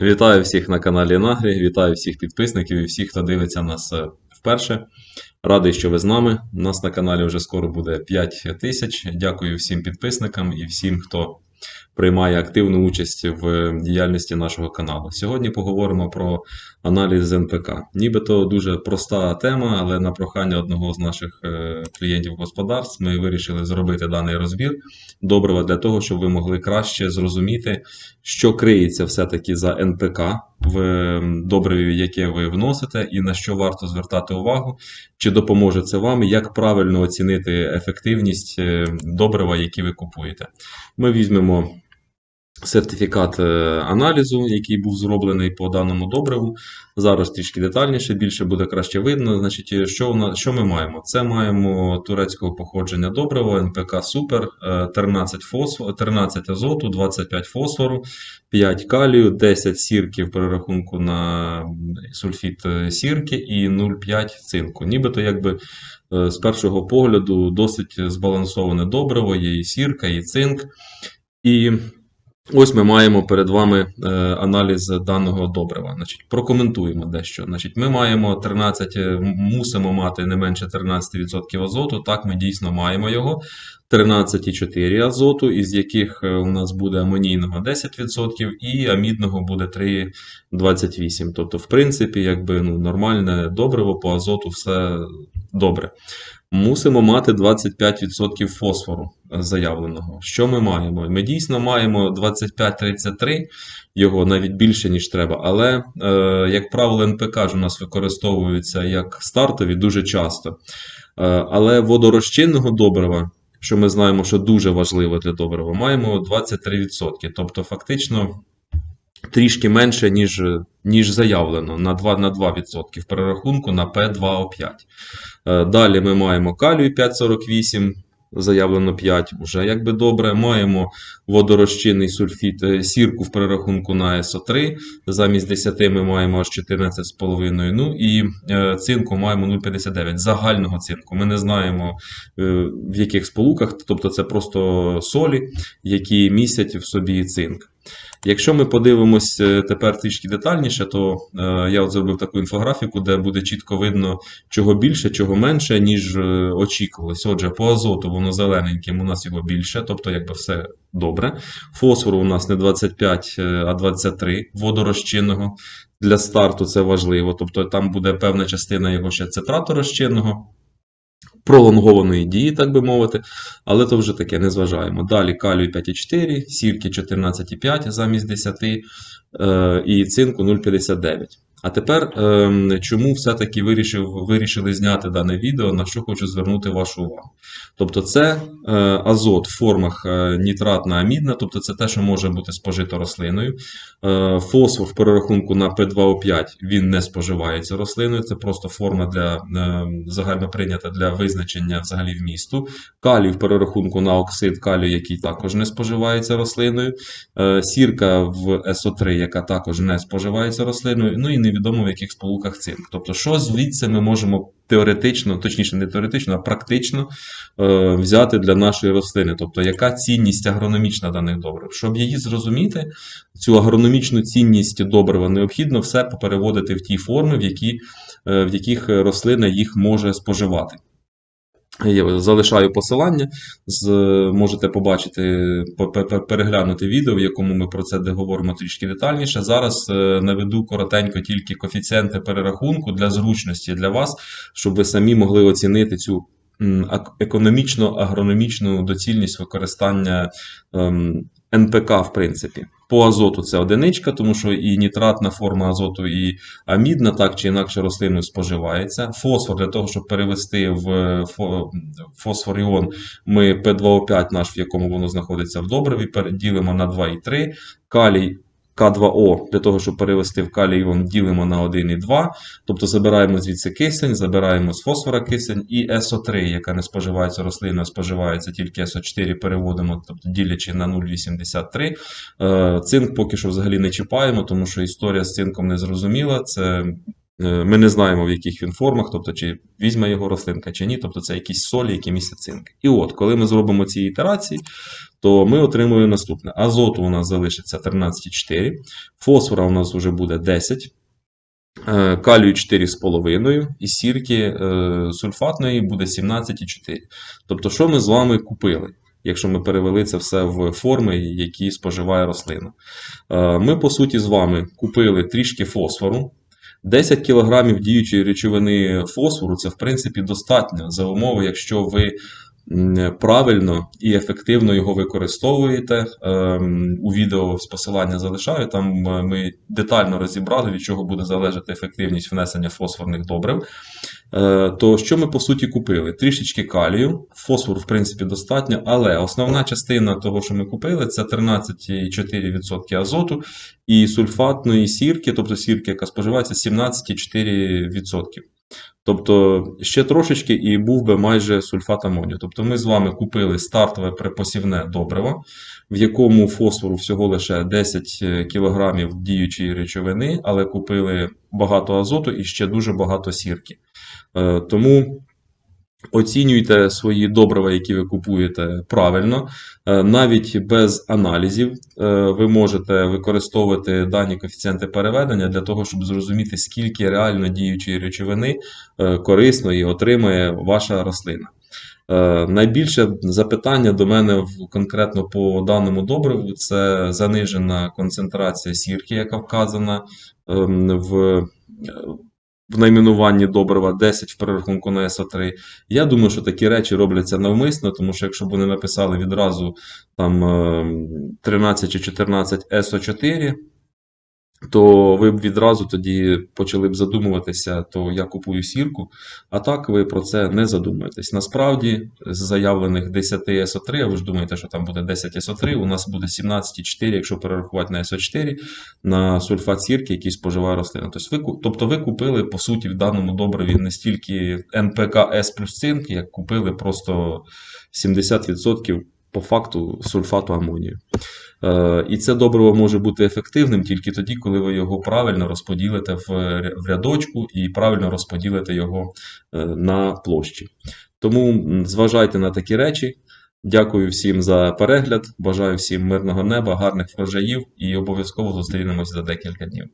Вітаю всіх на каналі Нагрі, вітаю всіх підписників і всіх, хто дивиться нас е, вперше. Радий, що ви з нами. У нас на каналі вже скоро буде 5 тисяч. Дякую всім підписникам і всім, хто приймає активну участь в діяльності нашого каналу. Сьогодні поговоримо про аналіз НПК. Нібито дуже проста тема, але на прохання одного з наших е, клієнтів господарств ми вирішили зробити даний розбір добрива для того, щоб ви могли краще зрозуміти, що криється все-таки за НПК в добриві, яке ви вносите, і на що варто звертати увагу, чи допоможе це вам, як правильно оцінити ефективність е, добрива, які ви купуєте. Ми візьмемо сертифікат е, аналізу, який був зроблений по даному добриву. Зараз трішки детальніше, більше буде краще видно. Значить, що, нас, що ми маємо? Це маємо турецького походження добрива, НПК Супер, е, 13, фосфор, 13 азоту, 25 фосфору, 5 калію, 10 сірки в перерахунку на сульфіт е, сірки і 0,5 цинку. Нібито якби е, з першого погляду досить збалансоване добриво, є і сірка, і цинк. І Ось ми маємо перед вами е, аналіз даного добрива. Значить, прокоментуємо дещо. Значить, ми маємо 13, е, мусимо мати не менше 13% азоту. Так, ми дійсно маємо його. 13,4 азоту, із яких е, у нас буде амонійного 10% і амідного буде 3,28. Тобто, в принципі, якби ну, нормальне добриво по азоту все добре. Мусимо мати 25% фосфору е, заявленого. Що ми маємо? Ми дійсно маємо 25-33, його навіть більше, ніж треба. Але, е, як правило, НПК ж у нас використовуються як стартові дуже часто. Е, але водорозчинного добрива, що ми знаємо, що дуже важливо для добрива, маємо 23%. Тобто, фактично. Трішки менше, ніж, ніж заявлено, на 2%, на 2% в перерахунку на P2O5. Е, Далі ми маємо калію 5,48, заявлено 5, вже якби добре. Маємо водорозчинний сульфід, е, сірку в перерахунку на СО3. Замість 10 ми маємо аж 14,5. Ну і е, цинку маємо 0,59 загального цинку. Ми не знаємо в яких сполуках, тобто це просто солі, які містять в собі цинк. Якщо ми подивимось е, тепер трішки детальніше, то е, я от зробив таку інфографіку, де буде чітко видно, чого більше, чого менше, ніж е, очікувалось. Отже, по азоту воно зелененьким, у нас його більше, тобто якби все добре. Фосфору у нас не 25, е, а 23 водорозчинного. Для старту це важливо, тобто там буде певна частина його ще цитрату розчинного. Пролонгованої дії, так би мовити, але то вже таке не зважаємо. Далі калію 5,4, сірки 14,5 замість 10 е, і цинку 0,59. А тепер, ем, чому все-таки вирішив, вирішили зняти дане відео, на що хочу звернути вашу увагу. Тобто, це е, азот в формах е, нітратна амідна, тобто це те, що може бути спожито рослиною. Е, Фосфор в перерахунку на P2O5 він не споживається рослиною, це просто форма для загально прийнята для визначення взагалі вмісту. Калій в перерахунку на оксид калію, який також не споживається рослиною. Сірка в СО3, яка також не споживається рослиною. Ну і невідомо в яких сполуках цинк. Тобто, що звідси ми можемо теоретично, точніше, не теоретично, а практично е, взяти для нашої рослини. Тобто, яка цінність агрономічна даних добрив. Щоб її зрозуміти, цю агрономічну цінність добрива необхідно все попереводити в ті форми, в, які, е, в яких рослина їх може споживати. Я залишаю посилання, з, можете побачити, по- пе- пе- переглянути відео, в якому ми про це говоримо трішки детальніше. Зараз е, наведу коротенько тільки коефіцієнти перерахунку для зручності для вас, щоб ви самі могли оцінити цю м, ак- економічно-агрономічну доцільність використання ем, НПК, в принципі. По азоту це одиничка, тому що і нітратна форма азоту, і амідна так чи інакше рослиною споживається. Фосфор для того, щоб перевести в фо- фосфор іон, ми P2O5 наш, в якому воно знаходиться в добриві, переділимо на 2,3. Калій К2О для того, щоб перевести в калій іон, ділимо на 1,2. Тобто забираємо звідси кисень, забираємо з фосфора кисень і СО3, яка не споживається рослиною, споживається тільки СО4, переводимо, тобто ділячи на 0,83. Е, Цинк поки що взагалі не чіпаємо, тому що історія з цинком не зрозуміла. Це Ми не знаємо, в яких він формах, тобто чи візьме його рослинка чи ні, тобто це якісь солі, які містять цинк. І от, коли ми зробимо ці ітерації, то ми отримуємо наступне. Азоту у нас залишиться 13,4, фосфора у нас вже буде 10, е, калію 4,5 і сірки е, сульфатної буде 17,4. Тобто, що ми з вами купили? Якщо ми перевели це все в форми, які споживає рослина. Е, Ми, по суті, з вами купили трішки фосфору. 10 кг діючої речовини фосфору це, в принципі, достатньо за умови, якщо ви правильно і ефективно його використовуєте. Ем, У відео з посилання залишаю. Там е, ми детально розібрали, від чого буде залежати ефективність внесення фосфорних добрив. Е, То що ми по суті купили? Трішечки калію, фосфору, в принципі, достатньо, але основна частина того, що ми купили, це 13,4% азоту і сульфатної сірки, тобто сірки, яка споживається 17,4%. Тобто ще трошечки і був би майже сульфат амонію. Тобто ми з вами купили стартове припосівне добриво, в якому фосфору всього лише 10 кг діючої речовини, але купили багато азоту і ще дуже багато сірки. Е, Тому оцінюйте свої добрива, які ви купуєте правильно. Е, Навіть без аналізів е, ви можете використовувати дані коефіцієнти переведення для того, щоб зрозуміти, скільки реально діючої речовини е, корисної отримає ваша рослина. Найбільше запитання до мене конкретно по даному добриву це занижена концентрація сірки, яка вказана ем, в, в найменуванні добрива 10 в перерахунку на СО3. Я думаю, що такі речі робляться навмисно, тому що якщо б вони написали відразу там ем, 13 чи 14 СО4, то ви б відразу тоді почали б задумуватися, то я купую сірку, а так ви про це не задумуєтесь. Насправді, з заявлених 10 СО3, а ви ж думаєте, що там буде 10 СО3, у нас буде 17,4, якщо перерахувати на СО4, на сульфат сірки, який споживає рослина. Тобто ви, тобто ви купили, по суті, в даному добриві не стільки НПК С плюс цинк, як купили просто 70% по факту сульфату амонію. Е, І це добриво може бути ефективним тільки тоді, коли ви його правильно розподілите в рядочку і правильно розподілите його е, на площі. Тому зважайте на такі речі. Дякую всім за перегляд. Бажаю всім мирного неба, гарних врожаїв і обов'язково зустрінемось за декілька днів.